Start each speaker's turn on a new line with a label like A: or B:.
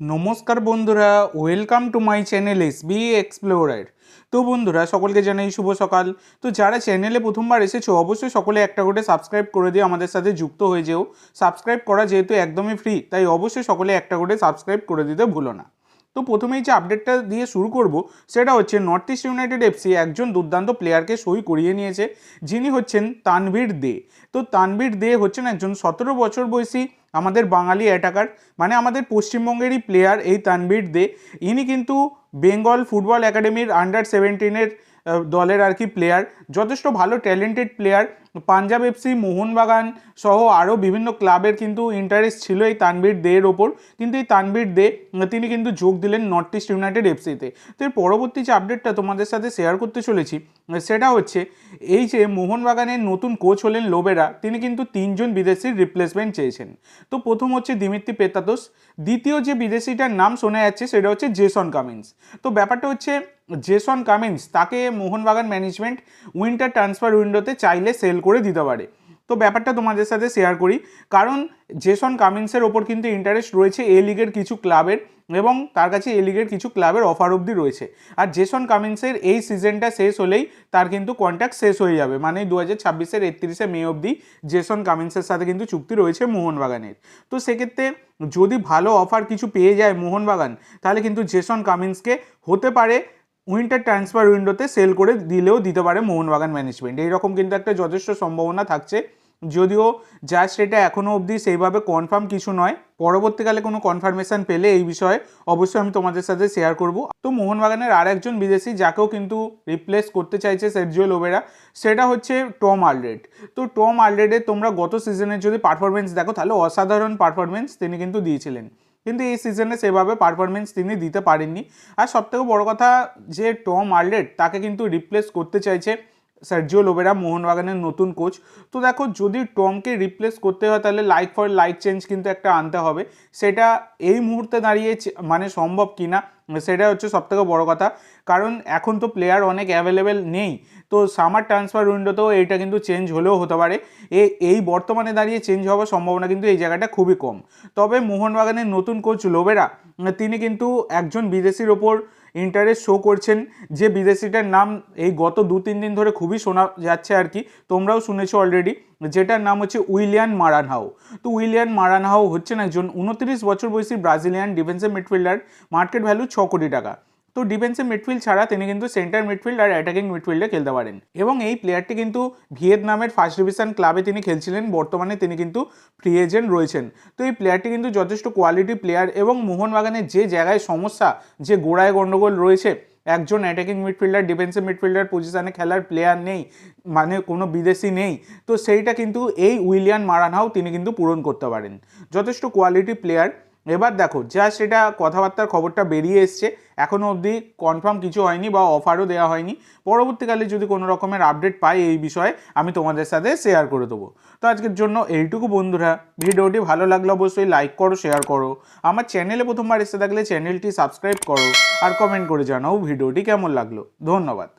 A: নমস্কার বন্ধুরা welcome to my channel S B explorer তো বন্ধুরা, সকলকে জানাই শুভ সকাল। তো যারা চ্যানেলে প্রথমবার এসেছ, অবশ্যই সকলে একটা করে সাবস্ক্রাইব করে দিয়ে আমাদের সাথে যুক্ত হয়ে যেও। সাবস্ক্রাইব করা যেহেতু একদমই ফ্রি তাই অবশ্যই সকলে একটা করে সাবস্ক্রাইব করে দিতে ভুলো না। তো প্রথমেই যে আপডেটটা দিয়ে শুরু করব, সেটা হচ্ছে নর্থ ইস্ট ইউনাইটেড এফসি একজন দুর্দান্ত প্লেয়ারকে সই করিয়ে নিয়েছে, যিনি হচ্ছেন তানভীর দে। তো তানভীর দে হচ্ছেন একজন সতেরো বছর বয়সী আমাদের বাঙালি অ্যাটাকার মানে আমাদের পশ্চিমবঙ্গেরই প্লেয়ার এই তানভীর দে। ইনি কিন্তু বেঙ্গল ফুটবল একাডেমির আন্ডার সেভেন্টিনের দলের আর কি প্লেয়ার যথেষ্ট ভালো talented player Punjab FC Mohun Bagan সহ আরও বিভিন্ন ক্লাবের কিন্তু ইন্টারেস্ট ছিল এই তানভীর দের ওপর। কিন্তু এই তানভীর দে, তিনি কিন্তু যোগ দিলেন নর্থ ইস্ট ইউনাইটেড এফসিতে তো। এর পরবর্তী যে আপডেটটা তোমাদের সাথে শেয়ার করতে চলেছি, সেটা হচ্ছে এই যে মোহনবাগানের নতুন কোচ হলেন লোবেরা, তিনি কিন্তু তিনজন বিদেশির রিপ্লেসমেন্ট চেয়েছেন। তো প্রথম হচ্ছে দিমিত্রি পেতাতোস দ্বিতীয় যে বিদেশিটার নাম শোনা যাচ্ছে সেটা হচ্ছে জেসন কামিন্স। তো ব্যাপারটা হচ্ছে জেসন কামিন্স, তাকে মোহনবাগান ম্যানেজমেন্ট উইন্টার ট্রান্সফার উইন্ডোতে চাইলে সেল করে দিতে পারে। তো ব্যাপারটা তোমাদের সাথে শেয়ার করি। কারণ জেসন কামিন্সের ওপর কিন্তু ইন্টারেস্ট রয়েছে এ লিগের কিছু ক্লাবের এবং তার কাছে এ লিগের কিছু ক্লাবের অফার অবধি রয়েছে। আর জেসন কামিন্সের এই সিজনটা শেষ হলেই তার কিন্তু কন্ট্যাক্ট শেষ হয়ে যাবে। মানে দু হাজার ছাব্বিশের একত্রিশে মে অবধি জেসন কামিন্সের সাথে কিন্তু চুক্তি রয়েছে মোহনবাগানের। তো সেক্ষেত্রে যদি ভালো অফার কিছু পেয়ে যায় মোহনবাগান, তাহলে কিন্তু জেসন কামিন্সকে হতে পারে উইন্টার ট্রান্সফার উইন্ডোতে সেল করে দিলেও দিতে পারে মোহনবাগান ম্যানেজমেন্ট এইরকম কিন্তু একটা যথেষ্ট সম্ভাবনা থাকছে। যদিও জাস্ট এটা এখনও অবধি সেইভাবে কনফার্ম কিছু নয়। পরবর্তীকালে কোনো কনফার্মেশন পেলে এই বিষয়ে অবশ্যই আমি তোমাদের সাথে শেয়ার করব। তো মোহনবাগানের আর একজন বিদেশি যাকেও কিন্তু রিপ্লেস করতে চাইছে সেরজিও লোবেরা সেটা হচ্ছে টম আলরেড তো টম আলরেডের তোমরা গত সিজনের যদি পারফরমেন্স দেখো, তাহলে অসাধারণ পারফরমেন্স তিনি কিন্তু দিয়েছিলেন। কিন্তু এই সিজনে সেভাবে পারফরমেন্স তিনি দিতে পারেননি। আর সবথেকে বড় কথা, যে টম আর্লেট তাকে কিন্তু রিপ্লেস করতে চাইছে সার্জিও লোবেরা মোহনবাগানের নতুন কোচ তো দেখো, যদি টমকে রিপ্লেস করতে হয়, তাহলে লাইক ফর লাইক চেঞ্জ কিন্তু একটা আনতে হবে। সেটা এই মুহূর্তে দাঁড়িয়ে মানে সম্ভব কি না সেটা হচ্ছে সবথেকে বড় কথা। কারণ এখন তো প্লেয়ার অনেক অ্যাভেলেবেল নেই। তো সামার ট্রান্সফার উইন্ডোতেও এইটা কিন্তু চেঞ্জ হলেও হতে পারে। এ, এই বর্তমানে দাঁড়িয়ে চেঞ্জ হওয়ার সম্ভাবনা কিন্তু এই জায়গাটা খুবই কম। তবে মোহনবাগানের নতুন কোচ লোবেরা, তিনি কিন্তু একজন বিদেশির ওপর ইন্টারেস্ট শো করছেন। যে বিদেশিটার নাম এই গত দু তিন দিন ধরে খুবই শোনা যাচ্ছে আর কি। তোমরাও শুনেছো অলরেডি যেটার নাম হচ্ছে উইলিয়ান মারানহাও। তো উইলিয়ান মারানহাও হচ্ছেন একজন উনত্রিশ বছর বয়সী Brazilian defensive midfielder market value ছ কোটি টাকা। তো ডিফেন্সিভ মিডফিল্ড ছাড়া তিনি কিন্তু সেন্টার মিডফিল্ড আর অ্যাটাকিং মিডফিল্ডে খেলতে পারেন। এবং এই প্লেয়ারটি কিন্তু ভিয়েতনামের ফার্স্ট ডিভিশন ক্লাবে তিনি খেলছিলেন, বর্তমানে তিনি কিন্তু ফ্রি এজেন্ট রয়েছেন। তো এই প্লেয়ারটি কিন্তু যথেষ্ট কোয়ালিটি প্লেয়ার এবং মোহনবাগানের যে জায়গায় সমস্যা, যে গোড়ায় গণ্ডগোল রয়েছে একজন অ্যাটাকিং মিডফিল্ডার ডিফেন্সিভ মিডফিল্ডার পজিশনে খেলার প্লেয়ার নেই মানে কোনো বিদেশি নেই। তো সেইটা কিন্তু এই উইলিয়ান মারানহাও তিনি কিন্তু পূরণ করতে পারেন। যথেষ্ট কোয়ালিটি প্লেয়ার এবার দেখো যা সেটা কথাবার্তার খবরটা বেরিয়ে এসছে এখনও অবধি কনফার্ম কিছু হয়নি বা অফারও দেওয়া হয়নি। পরবর্তীকালে যদি কোনো রকমের আপডেট পাই এই বিষয়ে, আমি তোমাদের সাথে শেয়ার করে দেবো। তো আজকের জন্য এইটুকু বন্ধুরা, ভিডিওটি ভালো লাগলে অবশ্যই লাইক করো শেয়ার করো। আমার চ্যানেলে প্রথমবার এসে থাকলে চ্যানেলটি সাবস্ক্রাইব করো আর কমেন্ট করে জানাও ভিডিওটি কেমন লাগল। ধন্যবাদ।